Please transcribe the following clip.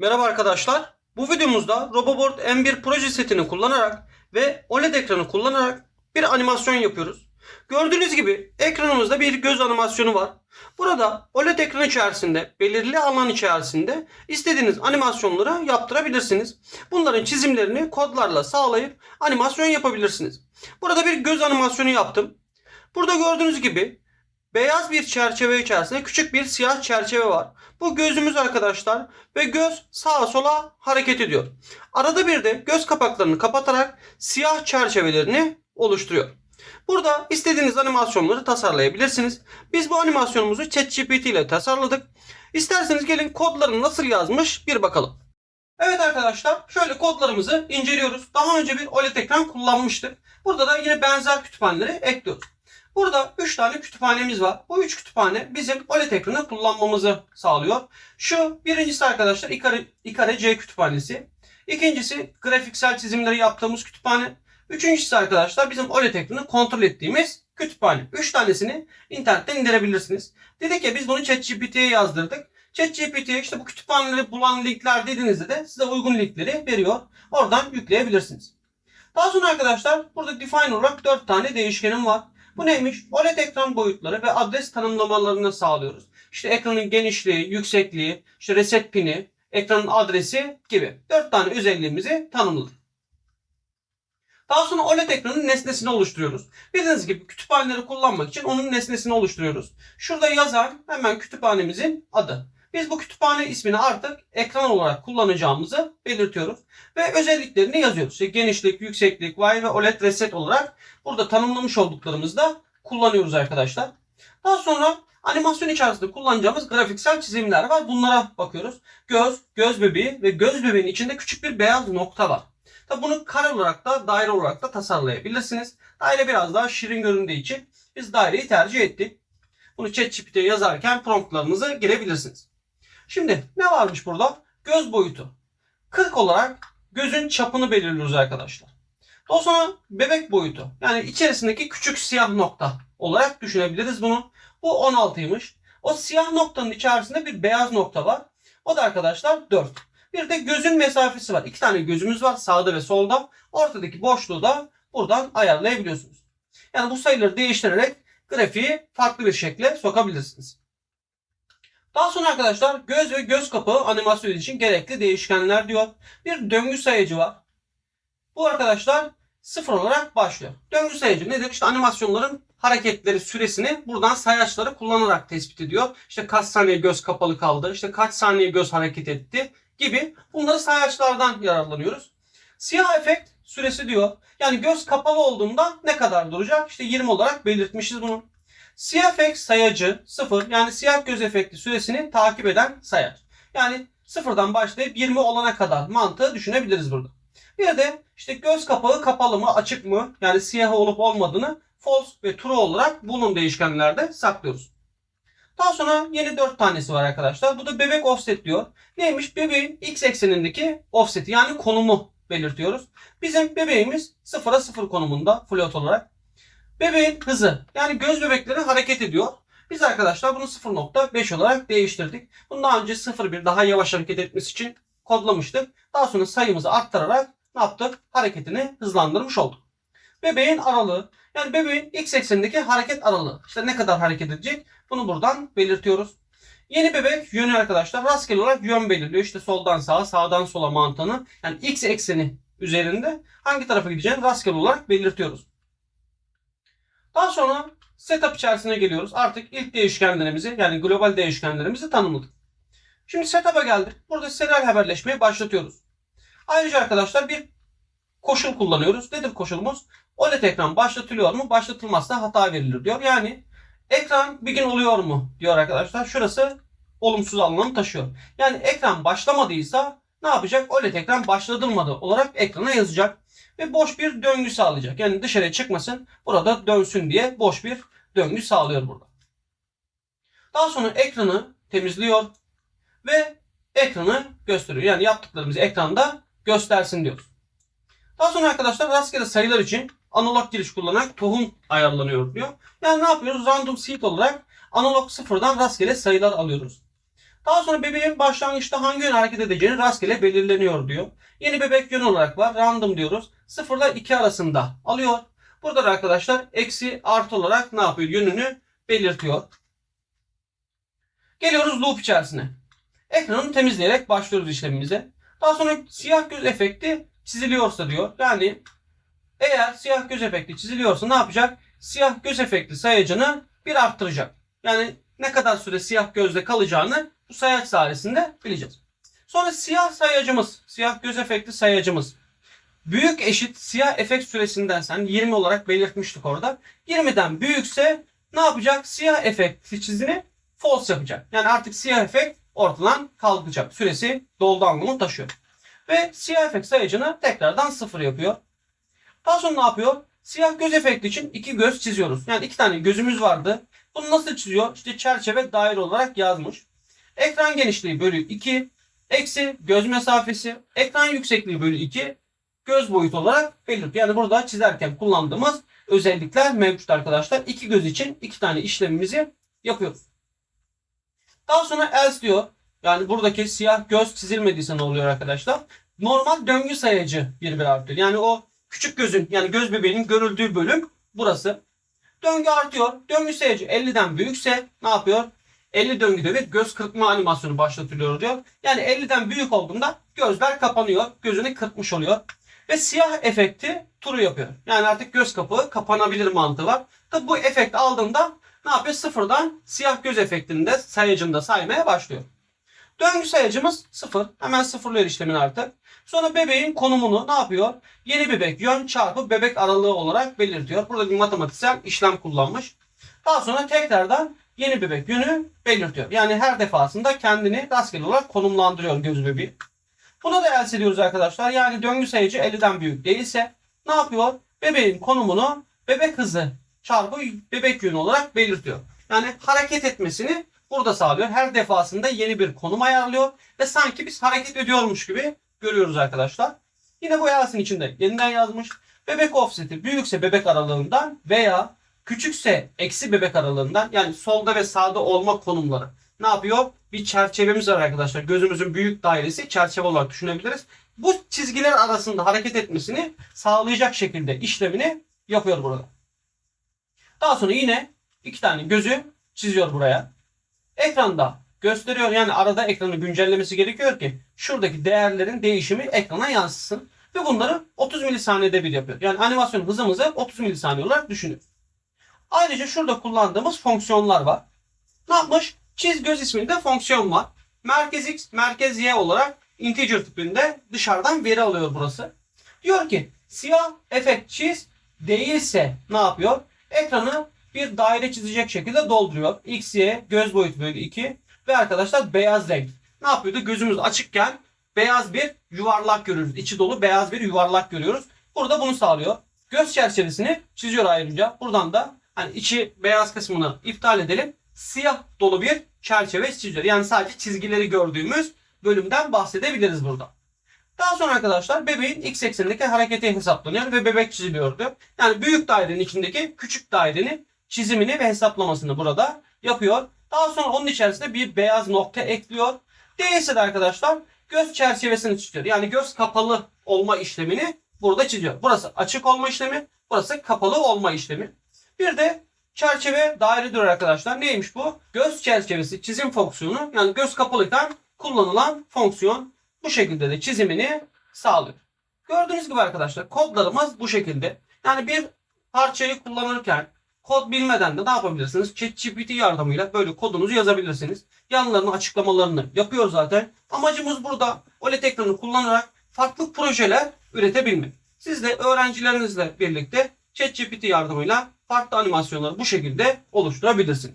Merhaba arkadaşlar. Bu videomuzda RoboBoard M1 proje setini kullanarak ve OLED ekranı kullanarak bir animasyon yapıyoruz. Gördüğünüz gibi ekranımızda bir göz animasyonu var. Burada OLED ekran içerisinde belirli alan içerisinde istediğiniz animasyonları yaptırabilirsiniz. Bunların çizimlerini kodlarla sağlayıp animasyon yapabilirsiniz. Burada bir göz animasyonu yaptım. Burada gördüğünüz gibi beyaz bir çerçeve içerisinde küçük bir siyah çerçeve var. Bu gözümüz arkadaşlar ve göz sağa sola hareket ediyor. Arada bir de göz kapaklarını kapatarak siyah çerçevelerini oluşturuyor. Burada istediğiniz animasyonları tasarlayabilirsiniz. Biz bu animasyonumuzu ChatGPT ile tasarladık. İsterseniz gelin kodlarını nasıl yazmış bir bakalım. Evet arkadaşlar şöyle kodlarımızı inceliyoruz. Daha önce bir OLED ekran kullanmıştık. Burada da yine benzer kütüphaneleri ekliyoruz. Burada 3 tane kütüphanemiz var. Bu 3 kütüphane bizim OLED ekranı kullanmamızı sağlıyor. Şu birincisi arkadaşlar Ikare, Ikare C kütüphanesi. İkincisi grafiksel çizimleri yaptığımız kütüphane. Üçüncüsü arkadaşlar bizim OLED ekranı kontrol ettiğimiz kütüphane. 3 tanesini internetten indirebilirsiniz. Dedik ya biz bunu ChatGPT'ye yazdırdık. ChatGPT'ye işte bu kütüphaneleri bulan linkler dediğinizde de size uygun linkleri veriyor. Oradan yükleyebilirsiniz. Daha sonra arkadaşlar burada define olarak 4 tane değişkenim var. Bu neymiş? OLED ekran boyutları ve adres tanımlamalarını sağlıyoruz. İşte ekranın genişliği, yüksekliği, işte reset pini, ekranın adresi gibi 4 tane özelliğimizi tanımladık. Daha sonra OLED ekranın nesnesini oluşturuyoruz. Bildiğiniz gibi kütüphaneleri kullanmak için onun nesnesini oluşturuyoruz. Şurada yazan hemen kütüphanemizin adı. Biz bu kütüphane ismini artık ekran olarak kullanacağımızı belirtiyoruz. Ve özelliklerini yazıyoruz. İşte genişlik, yükseklik, Y ve OLED reset olarak burada tanımlamış olduklarımızı da kullanıyoruz arkadaşlar. Daha sonra animasyon içerisinde kullanacağımız grafiksel çizimler var. Bunlara bakıyoruz. Göz, göz bebeği ve göz bebeğin içinde küçük bir beyaz nokta var. Tabi bunu kare olarak da daire olarak da tasarlayabilirsiniz. Daire biraz daha şirin göründüğü için biz daireyi tercih ettik. Bunu ChatGPT'ye yazarken promptlarınızı girebilirsiniz. Şimdi ne varmış burada? Göz boyutu. 40 olarak gözün çapını belirliyoruz arkadaşlar. Daha sonra bebek boyutu. Yani içerisindeki küçük siyah nokta olarak düşünebiliriz bunu. Bu 16'ymış. O siyah noktanın içerisinde bir beyaz nokta var. O da arkadaşlar 4. Bir de gözün mesafesi var. İki tane gözümüz var sağda ve solda. Ortadaki boşluğu da buradan ayarlayabiliyorsunuz. Yani bu sayıları değiştirerek grafiği farklı bir şekle sokabilirsiniz. Daha sonra arkadaşlar göz ve göz kapağı animasyonu için gerekli değişkenler diyor. Bir döngü sayacı var. Bu arkadaşlar sıfır olarak başlıyor. Döngü sayacı nedir? İşte animasyonların hareketleri süresini buradan sayaçları kullanarak tespit ediyor. İşte kaç saniye göz kapalı kaldı, işte kaç saniye göz hareket etti gibi bunları sayaçlardan yararlanıyoruz. Siyah efekt süresi diyor. Yani göz kapalı olduğunda ne kadar duracak? İşte 20 olarak belirtmişiz bunu. Siyah efekt sayacı 0 yani siyah göz efekti süresini takip eden sayaç. Yani sıfırdan başlayıp 20 olana kadar mantığı düşünebiliriz burada. Bir de işte göz kapağı kapalı mı açık mı yani siyah olup olmadığını false ve true olarak bunun değişkenlerde saklıyoruz. Daha sonra yeni 4 tanesi var arkadaşlar. Bu da bebek offset diyor. Neymiş? Bebeğin x eksenindeki offseti yani konumu belirtiyoruz. Bizim bebeğimiz 0'a 0 konumunda float olarak. Bebeğin hızı yani göz bebekleri hareket ediyor. Biz arkadaşlar bunu 0.5 olarak değiştirdik. Bunu daha önce 0.1 daha yavaş hareket etmesi için kodlamıştık. Daha sonra sayımızı arttırarak ne yaptık? Hareketini hızlandırmış olduk. Bebeğin aralığı yani bebeğin x eksenindeki hareket aralığı. İşte ne kadar hareket edecek bunu buradan belirtiyoruz. Yeni bebek yönü arkadaşlar rastgele olarak yön belirliyor. İşte soldan sağa sağdan sola mantığını yani x ekseni üzerinde hangi tarafa gideceğini rastgele olarak belirtiyoruz. Daha sonra setup içerisine geliyoruz. Artık ilk değişkenlerimizi yani global değişkenlerimizi tanımladık. Şimdi setup'a geldik. Burada serial haberleşmeyi başlatıyoruz. Ayrıca arkadaşlar bir koşul kullanıyoruz. Nedir koşulumuz? OLED ekran başlatılıyor mu? Başlatılmazsa hata verilir diyor. Yani ekran bir gün oluyor mu diyor arkadaşlar. Şurası olumsuz anlam taşıyor. Yani ekran başlamadıysa ne yapacak? OLED ekran başlatılmadı olarak ekrana yazacak. Ve boş bir döngü sağlayacak. Yani dışarıya çıkmasın burada dönsün diye boş bir döngü sağlıyor burada. Daha sonra ekranı temizliyor ve ekranı gösteriyor. Yani yaptıklarımızı ekranda göstersin diyoruz. Daha sonra arkadaşlar rastgele sayılar için analog giriş kullanarak tohum ayarlanıyor diyor. Yani ne yapıyoruz? Random seed olarak analog sıfırdan rastgele sayılar alıyoruz. Daha sonra bebeğin başlangıçta hangi yön hareket edeceğini rastgele belirleniyor diyor. Yeni bebek yön olarak var. Random diyoruz. 0 ile 2 arasında alıyor. Burada da arkadaşlar eksi artı olarak ne yapıyor? Yönünü belirtiyor. Geliyoruz loop içerisine. Ekranı temizleyerek başlıyoruz işlemimize. Daha sonra siyah göz efekti çiziliyorsa diyor. Yani eğer siyah göz efekti çiziliyorsa ne yapacak? Siyah göz efekti sayacını bir arttıracak. Yani ne kadar süre siyah gözle kalacağını bu sayaç sayesinde bileceğiz. Sonra siyah sayacımız, siyah göz efekti sayacımız. Büyük eşit siyah efekt süresinden sen 20 olarak belirtmiştik orada. 20'den büyükse ne yapacak? Siyah efekt çizini false yapacak. Yani artık siyah efekt ortadan kalkacak. Süresi doldu anlamı taşıyor. Ve siyah efekt sayacını tekrardan sıfır yapıyor. Daha sonra ne yapıyor? Siyah göz efekti için iki göz çiziyoruz. Yani iki tane gözümüz vardı. Bunu nasıl çiziyor? İşte çerçeve daire olarak yazmış. Ekran genişliği bölü 2. Eksi göz mesafesi. Ekran yüksekliği bölü 2. Göz boyutu olarak belirtiyor. Yani burada çizerken kullandığımız özellikler mevcut arkadaşlar. İki göz için iki tane işlemimizi yapıyoruz. Daha sonra else diyor. Yani buradaki siyah göz çizilmediyse ne oluyor arkadaşlar? Normal döngü sayacı bir bir artıyor. Yani o küçük gözün yani göz bebeğinin görüldüğü bölüm burası. Döngü artıyor. Döngü sayacı 50'den büyükse ne yapıyor? 50 döngüde bir göz kırpma animasyonu başlatılıyor diyor. Yani 50'den büyük olduğunda gözler kapanıyor. Gözünü kırpmış oluyor. Ve siyah efekti turu yapıyor. Yani artık göz kapağı kapanabilir mantığı var. Tabi bu efekt aldığında ne yapıyor? Sıfırdan siyah göz efektinde sayacında saymaya başlıyor. Döngü sayacımız sıfır. Hemen sıfırlıyor işlemini artık. Sonra bebeğin konumunu ne yapıyor? Yeni bebek yön çarpı bebek aralığı olarak belirtiyor. Burada bir matematiksel işlem kullanmış. Daha sonra tekrardan yeni bebek yönü belirtiyor. Yani her defasında kendini rastgele olarak konumlandırıyor göz bebeği. Buna da else ediyoruz arkadaşlar. Yani döngü sayıcı 50'den büyük değilse ne yapıyor? Bebeğin konumunu bebek hızı çarpı bebek yönü olarak belirtiyor. Yani hareket etmesini burada sağlıyor. Her defasında yeni bir konum ayarlıyor ve sanki biz hareket ediyormuş gibi görüyoruz arkadaşlar. Yine bu else'in içinde yeniden yazmış. Bebek offset'i büyükse bebek aralığından veya küçükse eksi bebek aralığından yani solda ve sağda olma konumları. Ne yapıyor? Bir çerçevemiz var arkadaşlar. Gözümüzün büyük dairesi çerçeve olarak düşünebiliriz. Bu çizgiler arasında hareket etmesini sağlayacak şekilde işlemini yapıyor burada. Daha sonra yine iki tane gözü çiziyor buraya. Ekranda gösteriyor. Yani arada ekranı güncellemesi gerekiyor ki şuradaki değerlerin değişimi ekrana yansısın. Ve bunları 30 milisaniyede bir yapıyor. Yani animasyon hızımızı 30 milisaniye olarak düşünün. Ayrıca şurada kullandığımız fonksiyonlar var. Ne yapmış? Çiz göz isminde fonksiyon var. Merkez X, merkez Y olarak integer tipinde dışarıdan veri alıyor burası. Diyor ki siyah efekt çiz değilse ne yapıyor? Ekranı bir daire çizecek şekilde dolduruyor. X, Y göz boyutu bölü 2 ve arkadaşlar beyaz renk. Ne yapıyordu? Gözümüz açıkken beyaz bir yuvarlak görüyoruz. İçi dolu beyaz bir yuvarlak görüyoruz. Burada bunu sağlıyor. Göz çerçevesini çiziyor ayrıca. Buradan da hani içi beyaz kısmını iptal edelim. Siyah dolu bir çerçeve çiziyor. Yani sadece çizgileri gördüğümüz bölümden bahsedebiliriz burada. Daha sonra arkadaşlar bebeğin x eksenindeki hareketi hesaplanıyor ve bebek çiziliyor diyor. Yani büyük dairenin içindeki küçük dairenin çizimini ve hesaplamasını burada yapıyor. Daha sonra onun içerisinde bir beyaz nokta ekliyor. Değilse de arkadaşlar göz çerçevesini çiziyor. Yani göz kapalı olma işlemini burada çiziyor. Burası açık olma işlemi, burası kapalı olma işlemi. Bir de çerçeve dairedir arkadaşlar. Neymiş bu? Göz çerçevesi çizim fonksiyonu yani göz kapalıyken kullanılan fonksiyon bu şekilde de çizimini sağlıyor. Gördüğünüz gibi arkadaşlar kodlarımız bu şekilde. Yani bir parçayı kullanırken kod bilmeden de ne yapabilirsiniz? ChatGPT yardımıyla böyle kodunuzu yazabilirsiniz. Yanlarını açıklamalarını yapıyor zaten. Amacımız burada OLED ekranı kullanarak farklı projeler üretebilmek. Siz de öğrencilerinizle birlikte ChatGPT yardımıyla farklı animasyonları bu şekilde oluşturabilirsiniz.